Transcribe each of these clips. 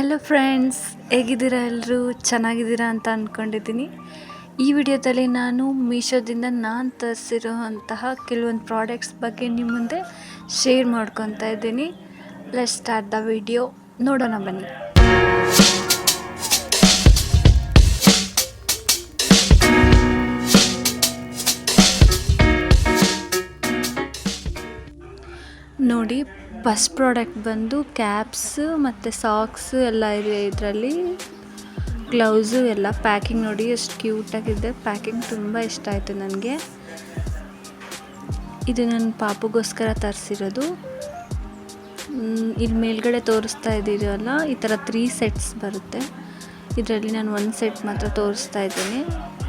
Hello friends ಹೇಗಿದ್ದೀರಾ ಎಲ್ಲರೂ ಚೆನ್ನಾಗಿದ್ದೀರಾ ಅಂತ ಅಂದ್ಕೊಂಡಿದ್ದೀನಿ ಈ ವಿಡಿಯೋದಲ್ಲಿ ನಾನು ಮೀಶೋದಿಂದ ನಾನು ತರಿಸಿರುವಂತಹ ಕೆಲವೊಂದು ಪ್ರಾಡಕ್ಟ್ಸ್ ಬಗ್ಗೆ ನಿಮ್ಮ ಮುಂದೆ ಶೇರ್ ಮಾಡ್ಕೊತಾ ಇದ್ದೀನಿ. ಲೆಟ್ ಸ್ಟಾರ್ಟ್ ದ ವಿಡಿಯೋ ನೋಡೋಣ ಬನ್ನಿ. ನೋಡಿ ಫಸ್ಟ್ ಪ್ರಾಡಕ್ಟ್ ಬಂದು ಕ್ಯಾಪ್ಸ್ ಮತ್ತು ಸಾಕ್ಸ್ ಎಲ್ಲ ಇದೆ ಇದರಲ್ಲಿ. ಗ್ಲೌಸು ಎಲ್ಲ ಪ್ಯಾಕಿಂಗ್ ನೋಡಿ, ಎಷ್ಟು ಕ್ಯೂಟಾಗಿದೆ ಪ್ಯಾಕಿಂಗ್ ತುಂಬ ಇಷ್ಟ ಆಯಿತು ನನಗೆ. ಇದು ನನ್ನ ಪಾಪುಗೋಸ್ಕರ ತರಿಸಿರೋದು. ಇಲ್ಲಿ ಮೇಲ್ಗಡೆ ತೋರಿಸ್ತಾ ಇದ್ದೀರಲ್ಲ, ಈ ಥರ ತ್ರೀ ಸೆಟ್ಸ್ ಬರುತ್ತೆ. ಇದರಲ್ಲಿ ನಾನು ಒಂದು ಸೆಟ್ ಮಾತ್ರ ತೋರಿಸ್ತಾ ಇದ್ದೀನಿ.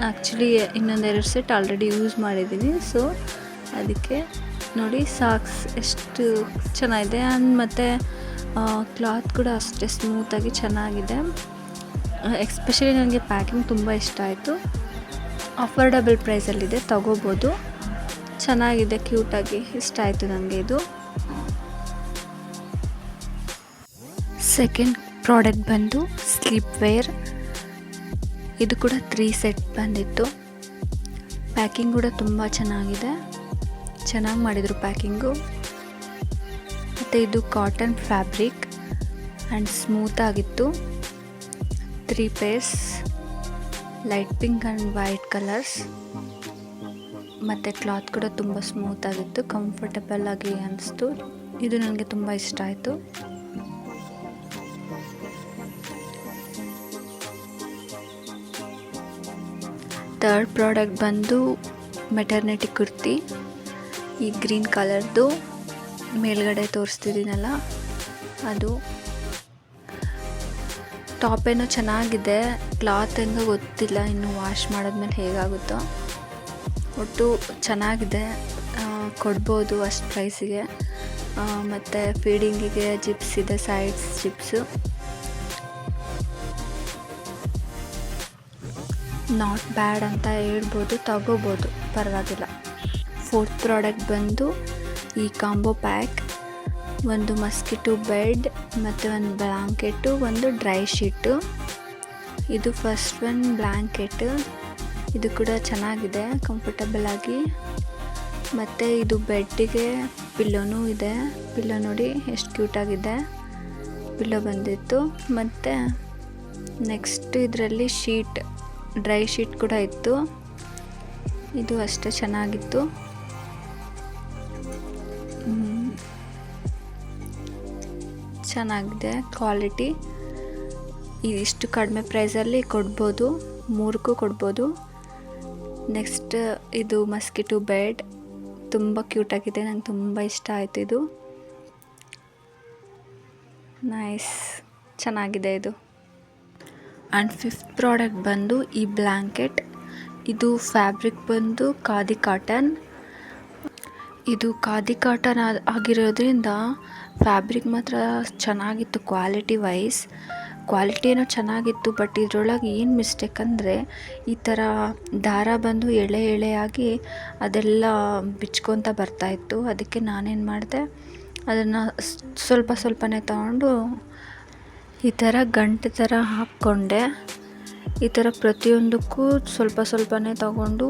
ಆ್ಯಕ್ಚುಲಿ ಇನ್ನೊಂದೆರಡು ಸೆಟ್ ಆಲ್ರೆಡಿ ಯೂಸ್ ಮಾಡಿದ್ದೀನಿ. ಸೊ ಅದಕ್ಕೆ ನೋಡಿ, ಸಾಕ್ಸ್ ಎಷ್ಟು ಚೆನ್ನಾಗಿದೆ. ಆ್ಯಂಡ್ ಮತ್ತು ಕ್ಲಾತ್ ಕೂಡ ಅಷ್ಟೇ ಸ್ಮೂತಾಗಿ ಚೆನ್ನಾಗಿದೆ. ಎಕ್ಸ್ಪೆಷಲಿ ನನಗೆ ಪ್ಯಾಕಿಂಗ್ ತುಂಬ ಇಷ್ಟ ಆಯಿತು. ಅಫೋರ್ಡಬಲ್ ಪ್ರೈಸಲ್ಲಿದೆ ತಗೋಬೋದು. ಚೆನ್ನಾಗಿದೆ ಕ್ಯೂಟಾಗಿ ಇಷ್ಟ ಆಯಿತು ನನಗೆ ಇದು. ಸೆಕೆಂಡ್ ಪ್ರಾಡಕ್ಟ್ ಬಂದು ಸ್ಲೀಪ್ ವೇರ್ ಇದು ಕೂಡ ತ್ರೀ ಸೆಟ್ ಬಂದಿತ್ತು. ಪ್ಯಾಕಿಂಗ್ ಕೂಡ ತುಂಬ ಚೆನ್ನಾಗಿದೆ. ಚೆನ್ನಾಗಿ ಮಾಡಿದರು ಪ್ಯಾಕಿಂಗು. ಮತ್ತು ಇದು ಕಾಟನ್ ಫ್ಯಾಬ್ರಿಕ್ ಆ್ಯಂಡ್ ಸ್ಮೂತ್ ಆಗಿತ್ತು. Three piece, light pink and white colours. ಮತ್ತು ಕ್ಲಾತ್ ಕೂಡ ತುಂಬ ಸ್ಮೂತ್ ಆಗಿತ್ತು, ಕಂಫರ್ಟಬಲ್ ಆಗಿ ಅನಿಸ್ತು. ಇದು ನನಗೆ ತುಂಬ ಇಷ್ಟ ಆಯಿತು. ಥರ್ಡ್ ಪ್ರಾಡಕ್ಟ್ ಬಂದು ಮೆಟರ್ನಿಟಿ ಕುರ್ತಿ. ಈ ಗ್ರೀನ್ ಕಲರ್ದು ಮೇಲ್ಗಡೆ ತೋರಿಸ್ತಿದ್ದೀನಲ್ಲ, ಅದು. ಟಾಪ್ ಏನೋ ಚೆನ್ನಾಗಿದೆ, ಕ್ಲಾತ್ ಹೆಂಗೋ ಗೊತ್ತಿಲ್ಲ, ಇನ್ನು ವಾಶ್ ಮಾಡಿದ್ಮೇಲೆ ಹೇಗಾಗುತ್ತೋ. ಒಟ್ಟು ಚೆನ್ನಾಗಿದೆ ಕೊಡ್ಬೋದು ಅಷ್ಟು ಪ್ರೈಸಿಗೆ. ಮತ್ತು ಫೀಡಿಂಗಿಗೆ ಜಿಪ್ಸ್ ಇದೆ, ಸೈಡ್ಸ್ ಜಿಪ್ಸು. ನಾಟ್ ಬ್ಯಾಡ್ ಅಂತ ಹೇಳ್ಬೋದು, ತಗೋಬೋದು, ಪರವಾಗಿಲ್ಲ. ಫೋರ್ತ್ ಪ್ರಾಡಕ್ಟ್ ಬಂದು ಈ ಕಾಂಬೋ ಪ್ಯಾಕ್ ಒಂದು ಮಸ್ಕಿಟು ಬೆಡ್ ಮತ್ತು ಒಂದು ಬ್ಲ್ಯಾಂಕೆಟು ಒಂದು ಡ್ರೈ ಶೀಟು ಇದು ಫಸ್ಟ್ ಒನ್ ಬ್ಲ್ಯಾಂಕೆಟ್ ಇದು ಕೂಡ ಚೆನ್ನಾಗಿದೆ ಕಂಫರ್ಟಬಲ್ ಆಗಿ. ಮತ್ತು ಇದು ಬೆಡ್ಡಿಗೆ ಪಿಲ್ಲೋನೂ ಇದೆ. ಪಿಲ್ಲೋ ನೋಡಿ ಎಷ್ಟು ಕ್ಯೂಟಾಗಿದೆ ಪಿಲ್ಲೋ ಬಂದಿತ್ತು. ಮತ್ತು ನೆಕ್ಸ್ಟ್ ಇದರಲ್ಲಿ ಶೀಟ್ ಡ್ರೈ ಶೀಟ್ ಕೂಡ ಇತ್ತು. ಇದು ಅಷ್ಟೇ ಚೆನ್ನಾಗಿತ್ತು. ಚೆನ್ನಾಗಿದೆ ಕ್ವಾಲಿಟಿ ಇದಿಷ್ಟು ಕಡಿಮೆ ಪ್ರೈಸಲ್ಲಿ ಕೊಡ್ಬೋದು, ಮೂರಕ್ಕೂ ಕೊಡ್ಬೋದು. ನೆಕ್ಸ್ಟ್ ಇದು ಮಸ್ಕಿಟು ಬೆಡ್ ತುಂಬ ಕ್ಯೂಟಾಗಿದೆ ನಂಗೆ ತುಂಬ ಇಷ್ಟ ಆಯಿತು ಇದು. ನೈಸ್ ಚೆನ್ನಾಗಿದೆ ಇದು. ಆ್ಯಂಡ್ ಫಿಫ್ತ್ ಪ್ರಾಡಕ್ಟ್ ಬಂದು ಈ ಬ್ಲ್ಯಾಂಕೆಟ್ ಇದು ಫ್ಯಾಬ್ರಿಕ್ ಬಂದು ಖಾದಿ ಕಾಟನ್ ಇದು ಖಾದಿ ಕಾಟನ್ ಆಗಿರೋದ್ರಿಂದ ಫ್ಯಾಬ್ರಿಕ್ ಮಾತ್ರ ಚೆನ್ನಾಗಿತ್ತು ಕ್ವಾಲಿಟಿ ವೈಸ್. ಕ್ವಾಲಿಟಿ ಚೆನ್ನಾಗಿತ್ತು, ಬಟ್ ಇದರೊಳಗೆ ಏನು ಮಿಸ್ಟೇಕ್ ಅಂದರೆ ಈ ಥರ ದಾರ ಬಂದು ಎಳೆ ಎಳೆಯಾಗಿ ಅದೆಲ್ಲ ಬಿಚ್ಕೊತ ಬರ್ತಾಯಿತ್ತು ಅದಕ್ಕೆ ನಾನೇನು ಮಾಡಿದೆ, ಅದನ್ನು ಸ್ವಲ್ಪ ಸ್ವಲ್ಪನೇ ತಗೊಂಡು ಈ ಥರ ಗಂಟೆ ಥರ ಹಾಕ್ಕೊಂಡೆ. ಈ ಥರ ಪ್ರತಿಯೊಂದಕ್ಕೂ ಸ್ವಲ್ಪ ಸ್ವಲ್ಪನೇ ತಗೊಂಡು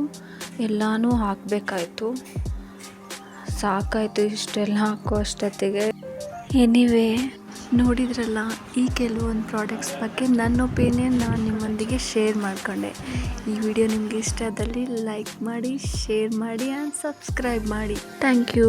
ಎಲ್ಲನೂ ಹಾಕಬೇಕಾಯ್ತು. ಸಾಕಾಯಿತು, ಇಷ್ಟೆಲ್ಲ ಹಾಕೋ ಅಷ್ಟೊತ್ತಿಗೆ. ಎನಿವೇ ನೋಡಿದ್ರಲ್ಲ, ಈ ಕೆಲವೊಂದು ಪ್ರಾಡಕ್ಟ್ಸ್ ಬಗ್ಗೆ ನನ್ನ ಒಪಿನಿಯನ್ ನಾನು ನಿಮ್ಮೊಂದಿಗೆ ಶೇರ್ ಮಾಡಿಕೊಂಡೆ. ಈ ವಿಡಿಯೋ ನಿಮಗೆ ಇಷ್ಟ ಆದಲ್ಲಿ ಲೈಕ್ ಮಾಡಿ ಶೇರ್ ಮಾಡಿ ಆ್ಯಂಡ್ ಸಬ್ಸ್ಕ್ರೈಬ್ ಮಾಡಿ. Thank you